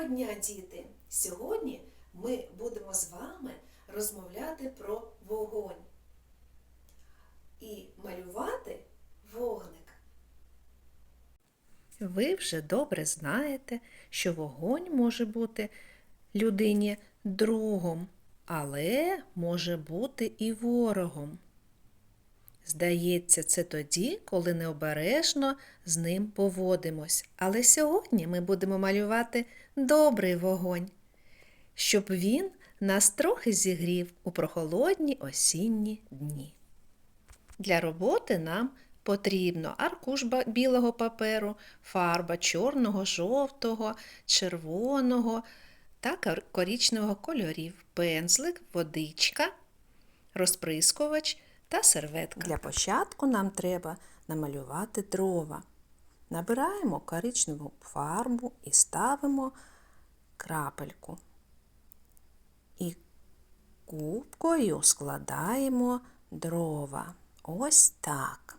Доброго дня, діти! Сьогодні ми будемо з вами розмовляти про вогонь і малювати вогник. Ви вже добре знаєте, що вогонь може бути людині другом, але може бути і ворогом. Здається, це тоді, коли необережно з ним поводимось. Але сьогодні ми будемо малювати добрий вогонь, щоб він нас трохи зігрів у прохолодні осінні дні. Для роботи нам потрібно аркуш білого паперу, фарба чорного, жовтого, червоного та кор- корічневого кольорів, пензлик, водичка, розприскувач та серветка. Для початку нам треба намалювати дрова. Набираємо коричневу фарбу і ставимо крапельку. І кубкою складаємо дрова. Ось так.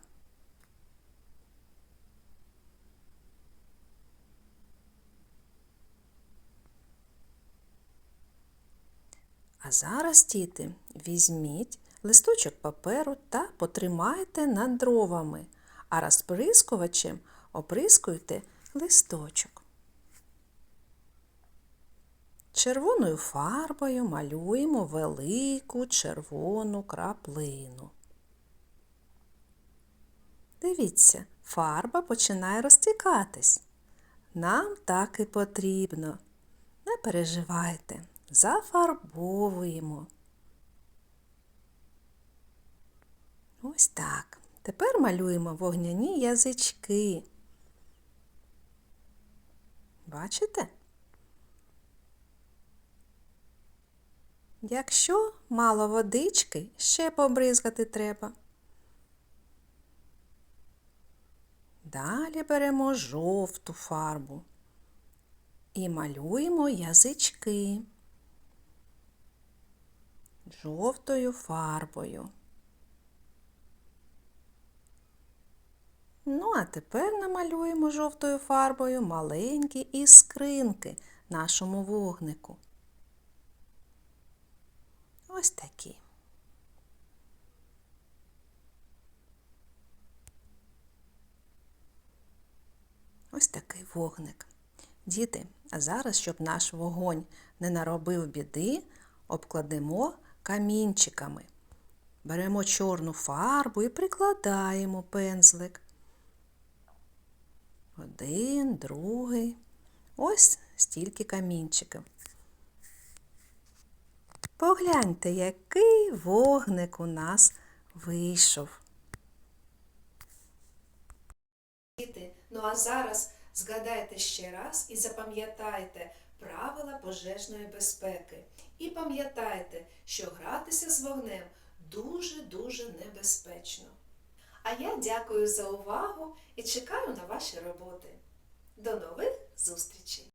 А зараз, діти, візьміть листочок паперу та потримайте над дровами, а розприскувачем оприскуйте листочок. Червоною фарбою малюємо велику червону краплину. Дивіться, фарба починає розтікатись. Нам так і потрібно. Не переживайте, зафарбовуємо. Ось так. Тепер малюємо вогняні язички. Бачите? Якщо мало водички, ще побризгати треба. Далі беремо жовту фарбу і малюємо язички жовтою фарбою. Ну, а тепер намалюємо жовтою фарбою маленькі іскринки нашому вогнику. Ось такі. Ось такий вогник. Діти, а зараз, щоб наш вогонь не наробив біди, обкладемо камінчиками. Беремо чорну фарбу і прикладаємо пензлик. Один, другий. Ось стільки камінчиків. Погляньте, який вогник у нас вийшов. Ну а зараз згадайте ще раз і запам'ятайте правила пожежної безпеки. І пам'ятайте, що гратися з вогнем дуже-дуже небезпечно. А я дякую за увагу і чекаю на ваші роботи. До нових зустрічей!